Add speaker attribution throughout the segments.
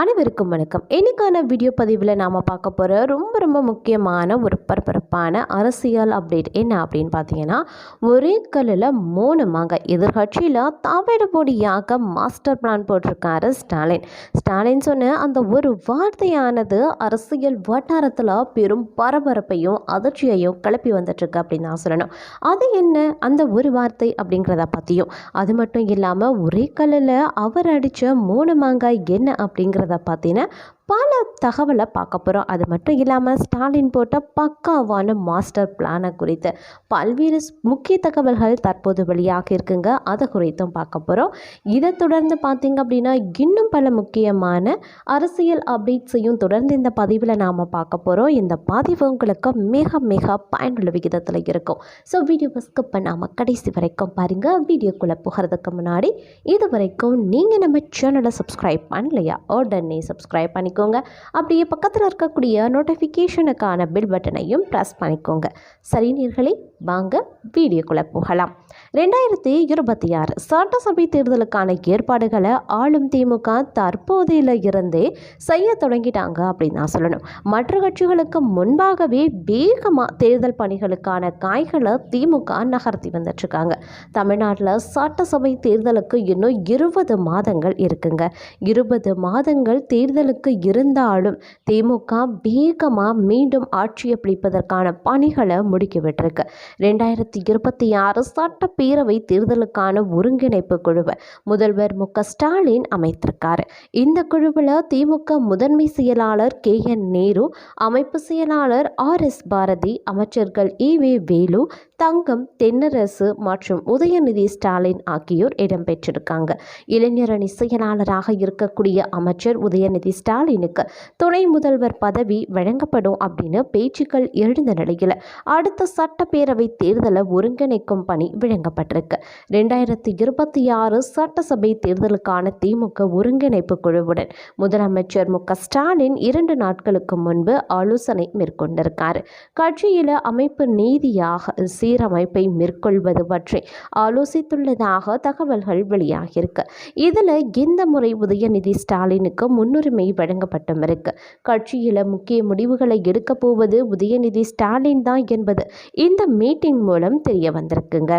Speaker 1: அனைவருக்கும் வணக்கம். இன்றைக்கான வீடியோ பதிவில் நாம் பார்க்க போகிற ரொம்ப ரொம்ப முக்கியமான ஒரு பரபரப்பான அரசியல் அப்டேட் என்ன அப்படின்னு பார்த்தீங்கன்னா ஒரே கல்லில் மூணு மாங்க. எதிர்கட்சியில் தவிடுபொடியாக மாஸ்டர் பிளான் போட்டிருக்காரு ஸ்டாலின். ஸ்டாலின் சொன்ன அந்த ஒரு வார்த்தையானது அரசியல் வட்டாரத்தில் பெரும் பரபரப்பையும் அதிர்ச்சியையும் கிளப்பி வந்துட்டுருக்கு அப்படின்னு தான் சொல்லணும். அது என்ன? அந்த ஒரு வார்த்தை அப்படிங்கிறத பற்றியும் அது மட்டும் இல்லாமல் ஒரே கல்லில் அவர் அடித்த மூணு மாங்காய் என்ன அப்படிங்கிறத பார்த்தீங்கன்னா பல தகவலை பார்க்க போகிறோம் அது மட்டும் இல்லாமல் ஸ்டாலின் போட்ட பக்காவான மாஸ்டர் பிளானை குறித்து பல்வேறு முக்கிய தகவல்கள் தற்போது வெளியாக இருக்குங்க. அதை குறித்தும் பார்க்க போகிறோம் இதை தொடர்ந்து பார்த்தீங்க அப்படின்னா இன்னும் பல முக்கியமான அரசியல் அப்டேட்ஸையும் தொடர்ந்து இந்த பதிவில் நாம் பார்க்க போகிறோம் இந்த பதிவு உங்களுக்கு மிக மிக பயனுள்ள விகிதத்தில் இருக்கும். ஸோ வீடியோவை ஸ்கிப் பண்ணாமல் கடைசி வரைக்கும் பாருங்கள் வீடியோக்குள்ளே போகிறதுக்கு முன்னாடி இது வரைக்கும் நீங்கள் நம்ம சேனலை சப்ஸ்கிரைப் பண்ணலையா? உடனே சப்ஸ்கிரைப் பண்ணிக்கோங்க. அப்படியே பக்கத்தில் இருக்கக்கூடிய நோட்டிஃபிகேஷனுக்கான பில் பட்டனையும் ப்ரெஸ் பண்ணிக்கோங்க. சரி நீர்களை வாங்க வீடியோக்குள்ளே போகலாம். ரெண்டாயிரத்தி இருபத்தி ஆறு சட்டசபை தேர்தலுக்கான ஏற்பாடுகளை ஆளும் திமுக தற்போதையில் இருந்தே செய்ய தொடங்கிட்டாங்க அப்படின்னு நான் சொல்லணும். மற்ற கட்சிகளுக்கு முன்பாகவே வேகமாக தேர்தல் பணிகளுக்கான காய்களை திமுக நகர்த்தி வந்துட்டுருக்காங்க. தமிழ்நாட்டில் சட்டசபை தேர்தலுக்கு இன்னும் இருபது மாதங்கள் இருக்குங்க. இருபது மாதங்கள் தேர்தலுக்கு இருந்தாலும் திமுக வேகமாக மீண்டும் ஆட்சியை பிடிப்பதற்கான பணிகளை முடிக்கிவிட்டிருக்கு. ரெண்டாயிரத்தி இருபத்தி ஆறு சட்டப்பேரவை தேர்தலுக்கான ஒருங்கிணைப்பு குழுவை முதல்வர் மு. ஸ்டாலின் அமைத்திருக்காரு. இந்த குழுவில் திமுக முதன்மை செயலாளர் கே. என். நேரு அமைப்பு செயலாளர் ஆர். எஸ். பாரதி அமைச்சர்கள் இ. வே. வேலு தங்கம் தென்னரசு மற்றும் உதயநிதி ஸ்டாலின் ஆகியோர் இடம்பெற்றிருக்காங்க. இளைஞரணி செயலாளராக இருக்கக்கூடிய அமைச்சர் உதயநிதி ஸ்டாலின் ஸ்டாலினுக்கு துணை முதல்வர் பதவி வழங்கப்படும் அப்படின்னு பேச்சுக்கள் எழுந்த நிலையில் அடுத்த சட்டப்பேரவை தேர்தலை ஒருங்கிணைக்கும் பணி வழங்கப்பட்டிருக்கு. ரெண்டாயிரத்தி இருபத்தி ஆறு சட்டசபை தேர்தலுக்கான திமுக ஒருங்கிணைப்பு குழுவுடன் முதலமைச்சர் மு க ஸ்டாலின் இரண்டு நாட்களுக்கு முன்பு ஆலோசனை மேற்கொண்டிருக்கார். கட்சியில அமைப்பு நீதியாக சீரமைப்பை மேற்கொள்வது பற்றி ஆலோசித்துள்ளதாக தகவல்கள் வெளியாகியிருக்கு. இதில் இந்த முறை உதயநிதி ஸ்டாலினுக்கு முன்னுரிமை வழங்க வழங்கப்பட்டும் இருக்கு. கட்சியில் முக்கிய முடிவுகளை எடுக்க போவது உதயநிதி ஸ்டாலின் தான் என்பது இந்த மீட்டிங் மூலம் தெரிய வந்திருக்குங்க.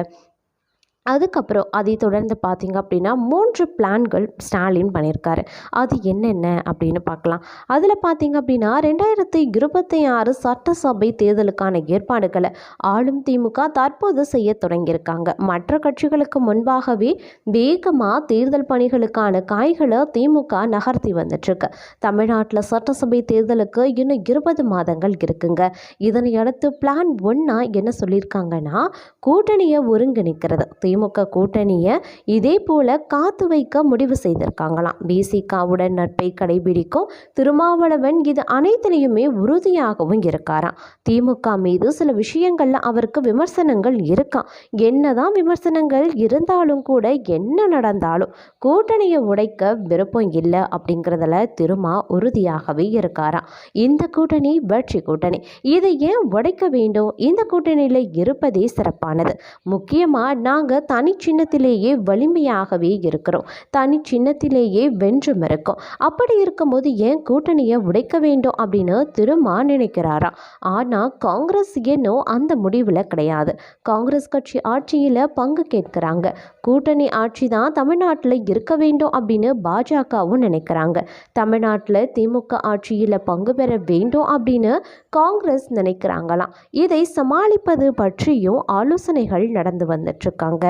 Speaker 1: அதுக்கப்புறம் அதை தொடர்ந்து பார்த்தீங்க அப்படின்னா மூன்று பிளான்கள் ஸ்டாலின் பண்ணியிருக்காரு. அது என்னென்ன அப்படின்னு பார்க்கலாம். அதில் பார்த்தீங்க அப்படின்னா ரெண்டாயிரத்தி இருபத்தி ஆறு சட்டசபை தேர்தலுக்கான ஏற்பாடுகளை ஆளும் திமுக தற்போது செய்ய தொடங்கியிருக்காங்க. மற்ற கட்சிகளுக்கு முன்பாகவே வேகமாக தேர்தல் பணிகளுக்கான காய்களை திமுக நகர்த்தி வந்துட்டுருக்கு. தமிழ்நாட்டில் சட்டசபை தேர்தலுக்கு இன்னும் இருபது மாதங்கள் இருக்குங்க. இதனை அடுத்து பிளான் ஒன்றா என்ன சொல்லியிருக்காங்கன்னா கூட்டணியை ஒருங்கிணைக்கிறது. திமுக கூட்டணியை இதே போல காத்து வைக்க முடிவு செய்திருக்காங்களாம். பிசிகாவுடன் நட்பை கடைபிடிக்கும் திருமாவளவன் இது அனைத்திலையுமே உறுதியாகவும் இருக்காராம். திமுக மீது சில விஷயங்கள்ல அவருக்கு விமர்சனங்கள் இருக்காம் என்னதான் விமர்சனங்கள் இருந்தாலும் கூட என்ன நடந்தாலும் கூட்டணியை உடைக்க விருப்பம் இல்லை அப்படிங்கிறதுல திருமா உறுதியாகவே இருக்காராம். இந்த கூட்டணி வெற்றி கூட்டணி. இதை ஏன் உடைக்க வேண்டும்? இந்த கூட்டணியில் இருப்பதே சிறப்பானது. முக்கியமாக நாங்கள் தனி சின்னத்திலேயே வலிமையாகவே இருக்கிறோம். தனி சின்னத்திலேயே வென்றும் இருக்கோம் அப்படி இருக்கும்போது ஏன் கூட்டணியை உடைக்க வேண்டும் அப்படின்னு திருமா நினைக்கிறாராம் ஆனால் காங்கிரஸ் என்னோ அந்த முடிவில் கிடையாது. காங்கிரஸ் கட்சி ஆட்சியில் பங்கு கேட்குறாங்க. கூட்டணி ஆட்சி தான் தமிழ்நாட்டில் இருக்க வேண்டும் அப்படின்னு பாஜகவும் நினைக்கிறாங்க. தமிழ்நாட்டில் திமுக ஆட்சியில் பங்கு பெற வேண்டும் அப்படின்னு காங்கிரஸ் நினைக்கிறாங்களாம். இதை சமாளிப்பது பற்றியும் ஆலோசனைகள் நடந்து வந்துட்டுருக்காங்க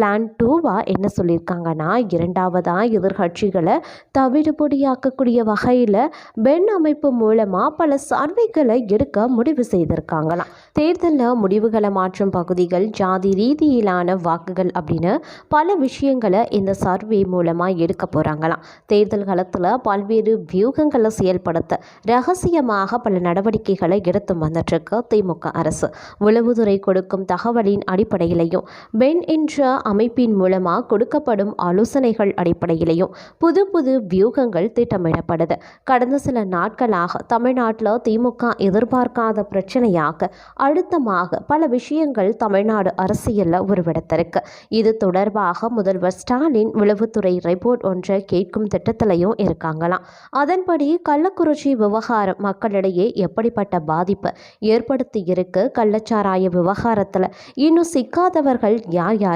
Speaker 1: பிளான் டூவாக என்ன சொல்லியிருக்காங்கன்னா இரண்டாவதாக எதிர்கட்சிகளை தவிடுபொடியாக்கக்கூடிய வகையில் பெண் அமைப்பு மூலமாக பல சர்வேகளை எடுக்க முடிவு செய்திருக்காங்களாம். தேர்தலில் முடிவுகளை மாற்றும் பகுதிகள் ஜாதி ரீதியிலான வாக்குகள் அப்படின்னு பல விஷயங்களை இந்த சர்வே மூலமாக எடுக்க போகிறாங்களாம் தேர்தல் காலத்தில் பல்வேறு வியூகங்களை செயல்படுத்த ரகசியமாக பல நடவடிக்கைகளை எடுத்து வந்துட்டுருக்கு திமுக அரசு. உளவுத்துறை கொடுக்கும் தகவலின் அடிப்படையிலையும் பெண் என்கின்ற அமைப்பின் மூலமாக கொடுக்கப்படும் ஆலோசனைகள் அடிப்படையிலையும் புது புது வியூகங்கள் திட்டமிடப்படுது. கடந்த சில நாட்களாக தமிழ்நாட்டில் திமுக எதிர்பார்க்காத பிரச்சனையாக அழுத்தமாக பல விஷயங்கள் தமிழ்நாடு அரசியலில் உருவெடுத்திருக்கு. இது தொடர்பாக முதல்வர் ஸ்டாலின் உளவுத்துறை ரிப்போர்ட் ஒன்றை கேட்கும் திட்டத்திலையும் இருக்காங்களாம். அதன்படி கள்ளக்குறிச்சி விவகாரம் மக்களிடையே எப்படிப்பட்ட பாதிப்பு ஏற்படுத்தி இருக்கு கள்ளச்சாராய விவகாரத்தில் இன்னும் சிக்காதவர்கள் யார் யார்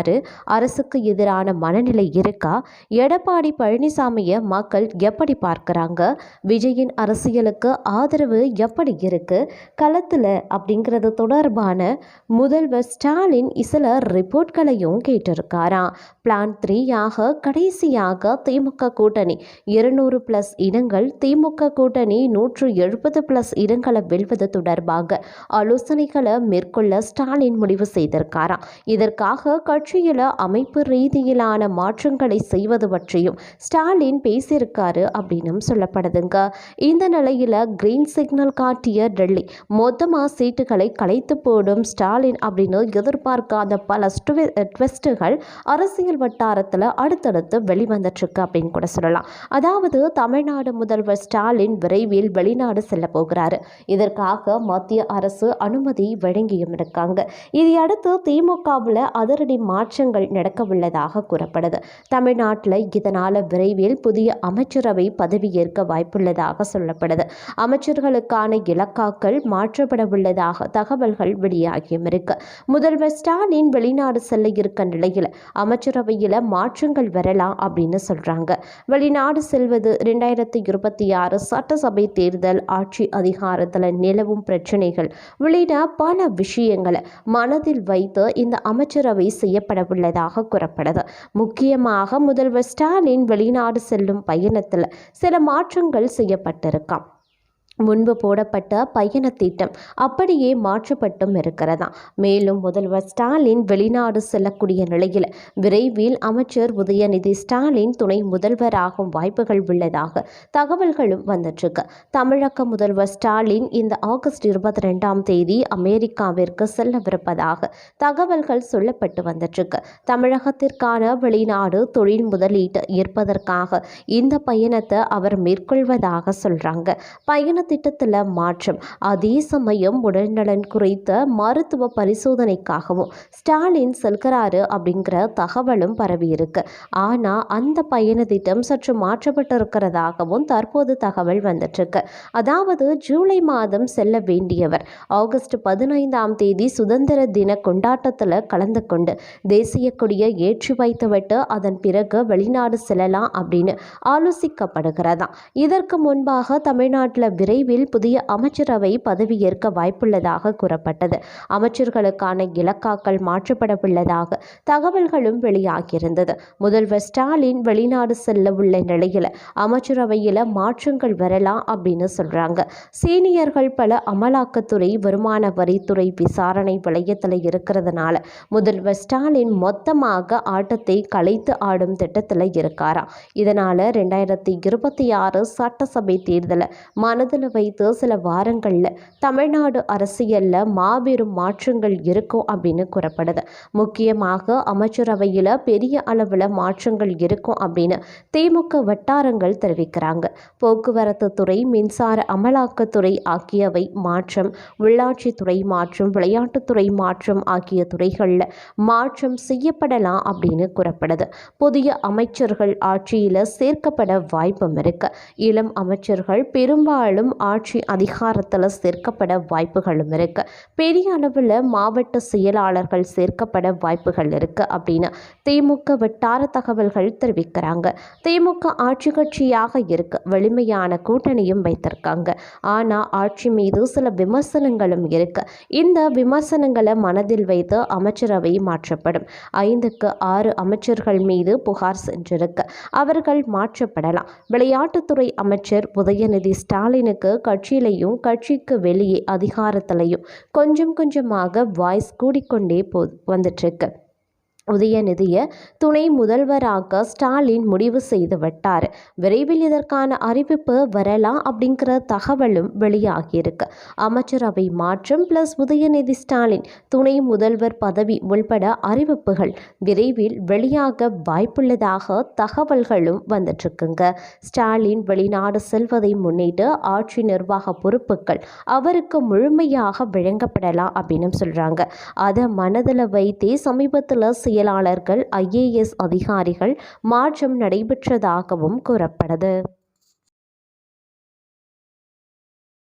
Speaker 1: அரசுக்கு எதிரான மனநிலை இருக்கா? எடப்பாடி பழனிசாமியை மக்கள் எப்படி பார்க்குறாங்க? விஜயின் அரசியலுக்கு ஆதரவு எப்படி இருக்கு? களத்தில் அப்படிங்கிறது தொடர்பான முதல்வர் ஸ்டாலின் சில ரிப்போர்ட்களையும் கேட்டிருக்காராம். பிளான் த்ரீயாக கடைசியாக திமுக கூட்டணி. இருநூறு பிளஸ் இடங்கள் திமுக கூட்டணி நூற்று எழுபது பிளஸ் இடங்களை வெல்வது தொடர்பாக ஆலோசனைகளை மேற்கொள்ள ஸ்டாலின் முடிவு செய்திருக்காராம். இதற்காக கட்சியில் அமைப்பு ரீதியிலான மாற்றங்களை செய்வது பற்றியும் ஸ்டாலின் பேசியிருக்காரு அப்படின்னு சொல்லப்படுதுங்க. இந்த நிலையில் கிரீன் சிக்னல் காட்டிய டெல்லி மொத்தமாக சீட்டுகளை கலைத்து போடும் ஸ்டாலின் அப்படின்னு எதிர்பார்க்காத பல ட்விஸ்ட்டுகள் அரசியல் வட்டாரத்தில் அடுத்தடுத்து வெளிவந்துட்டுருக்கு அப்படின்னு கூட சொல்லலாம். அதாவது தமிழ்நாடு முதல்வர் ஸ்டாலின் விரைவில் வெளிநாடு செல்ல போகிறாரு. இதற்காக மத்திய அரசு அனுமதி வழங்கியும் இருக்காங்க. இதையடுத்து திமுகவில் அதிரடி மாற்றங்கள் நடக்கவுள்ளதாக கூறப்படுது. தமிழ்நாட்டில் இதனால் விரைவில் புதிய அமைச்சரவை பதவியேற்க வாய்ப்புள்ளதாக சொல்லப்படுது. அமைச்சர்களுக்கான இலக்காக்கள் மாற்றப்பட உள்ளதாக தகவல்கள் வெளியாகியும் இருக்கு. முதல்வர் ஸ்டாலின் வெளிநாடு செல்ல இருக்க நிலையில் அமைச்சரவையில் மாற்றங்கள் வரலாம் அப்படின்னு சொல்றாங்க. வெளிநாடு செல்வது ரெண்டாயிரத்தி இருபத்தி ஆறு சட்டசபை தேர்தல் ஆட்சி அதிகாரத்தில் நிலவும் பிரச்சனைகள் உள்ளிட்ட பல விஷயங்களை மனதில் வைத்து இந்த அமைச்சரவை செய்ய செய்யப்படவுள்ளதாக கூறப்படுது. முக்கியமாக முதல்வர் ஸ்டாலின் வெளிநாடு செல்லும் பயணத்தில் சில மாற்றங்கள் செய்யப்பட்டிருக்காம். முன்பு போடப்பட்ட பயண திட்டம் அப்படியே மாற்றப்பட்டும் இருக்கிறதா? மேலும் முதல்வர் ஸ்டாலின் வெளிநாடு செல்லக்கூடிய நிலையில் விரைவில் அமைச்சர் உதயநிதி ஸ்டாலின் துணை முதல்வராகும் வாய்ப்புகள் உள்ளதாக தகவல்களும் வந்துட்டுருக்கு. தமிழக முதல்வர் ஸ்டாலின் இந்த ஆகஸ்ட் இருபத்தி ரெண்டாம் தேதி அமெரிக்காவிற்கு செல்லவிருப்பதாக தகவல்கள் சொல்லப்பட்டு வந்துட்டுருக்கு. தமிழகத்திற்கான வெளிநாடு தொழில் முதலீட்டு ஏற்பதற்காக இந்த பயணத்தை அவர் மேற்கொள்வதாக சொல்றாங்க. பயண திட்டத்தில் மாற்றம். அதே சமயம் உடல்நலன் குறித்த மருத்துவ பரிசோதனைக்காகவும் ஸ்டாலின் செல்கிறாரு அப்படிங்கிற தகவலும் பரவியிருக்கு ஆனால் அந்த பயண திட்டம் சற்று மாற்றப்பட்டிருக்கிறதாகவும் தற்போது தகவல் வந்துட்டுருக்கு. அதாவது ஜூலை மாதம் செல்ல வேண்டியவர். ஆகஸ்ட் பதினைந்தாம் தேதி சுதந்திர தின கொண்டாட்டத்தில் கலந்து கொண்டு தேசிய கொடியை ஏற்றி வைத்துவிட்டு அதன் பிறகு வெளிநாடு செல்லலாம் அப்படின்னு ஆலோசிக்கப்படுகிறதா இதற்கு முன்பாக தமிழ்நாட்டில் விரைவில் புதிய அமைச்சரவை பதவியேற்க வாய்ப்புள்ளதாக கூறப்பட்டது. அமைச்சர்களுக்கான இலக்காக்கள் மாற்றப்படவுள்ளதாக தகவல்களும் வெளியாகியிருந்தது. முதல்வர் ஸ்டாலின் வெளிநாடு செல்ல உள்ள நிலையில் அமைச்சரவையில் மாற்றங்கள் வரலாம் அப்படின்னு சொல்றாங்க. சீனியர்கள் பல அமலாக்கத்துறை வருமான வரித்துறை விசாரணை வளையத்தில் இருக்கிறதுனால முதல்வர் ஸ்டாலின் மொத்தமாக ஆட்டத்தை கலைத்து ஆடும் திட்டத்தில் இருக்காராம். இதனால ரெண்டாயிரத்தி இருபத்தி ஆறு சட்டசபை தேர்தலை மனதில் மனதில் வைத்து சில வாரங்களில் தமிழ்நாடு அரசியலில் மாபெரும் மாற்றங்கள் இருக்கும் அப்படின்னு கூறப்படுது. முக்கியமாக அமைச்சரவையில் பெரிய அளவில் மாற்றங்கள் இருக்கும் அப்படின்னு திமுக வட்டாரங்கள் தெரிவிக்கிறாங்க. போக்குவரத்து துறை மின்சார அமலாக்கத்துறை ஆகியவை மாற்றம் உள்ளாட்சித்துறை மாற்றம் விளையாட்டுத்துறை மாற்றம் ஆகிய துறைகளில் மாற்றம் செய்யப்படலாம் அப்படின்னு கூறப்படுது. புதிய அமைச்சர்கள் ஆட்சியில் சேர்க்கப்பட வாய்ப்பும் இருக்கு. இளம் அமைச்சர்கள் பெரும்பாலும் ஆட்சி அதிகாரத்தில் சேர்க்கப்பட வாய்ப்புகளும் இருக்குது பெரிய அளவில் மாவட்ட செயலாளர்கள் சேர்க்கப்பட வாய்ப்புகள் இருக்குது அப்படின்னு திமுக வட்டார தகவல்கள் தெரிவிக்கிறாங்க. திமுக ஆட்சி கட்சியாக இருக்கு வலிமையான கூட்டணியும் வைத்திருக்காங்க. ஆனால் ஆட்சி மீது சில விமர்சனங்களும் இருக்கு. இந்த விமர்சனங்களை மனதில் வைத்து அமைச்சரவை மாற்றப்படும். ஐந்துக்கு ஆறு அமைச்சர்கள் மீது புகார் சென்றிருக்கு. அவர்கள் மாற்றப்படலாம். விளையாட்டுத்துறை அமைச்சர் உதயநிதி ஸ்டாலினுக்கு அளவுக்கு கட்சியிலையும் கட்சிக்கு வெளியே அதிகாரத்திலையும் கொஞ்சம் கொஞ்சமாக வாய்ஸ் கூடிக்கொண்டே போ வந்துட்டுருக்கு. உதயநிதியை துணை முதல்வராக ஸ்டாலின் முடிவு செய்து விட்டார். விரைவில் இதற்கான அறிவிப்பு வரலாம் அப்படிங்கிற தகவலும் வெளியாகியிருக்கு. அமைச்சரவை மாற்றம் பிளஸ் உதயநிதி ஸ்டாலின் துணை முதல்வர் பதவி உள்பட அறிவிப்புகள் விரைவில் வெளியாக வாய்ப்புள்ளதாக தகவல்களும் வந்துட்டுருக்குங்க. ஸ்டாலின் வெளிநாடு செல்வதை முன்னிட்டு ஆட்சி நிர்வாக பொறுப்புகள் அவருக்கு முழுமையாக வழங்கப்படலாம் அப்படின்னு சொல்கிறாங்க அதை மனதில் வைத்தே சமீபத்தில் செயலாளர்கள் ஐஏஎஸ் அதிகாரிகள் மாற்றம் நடைபெற்றதாகவும் கூறப்பட்டது.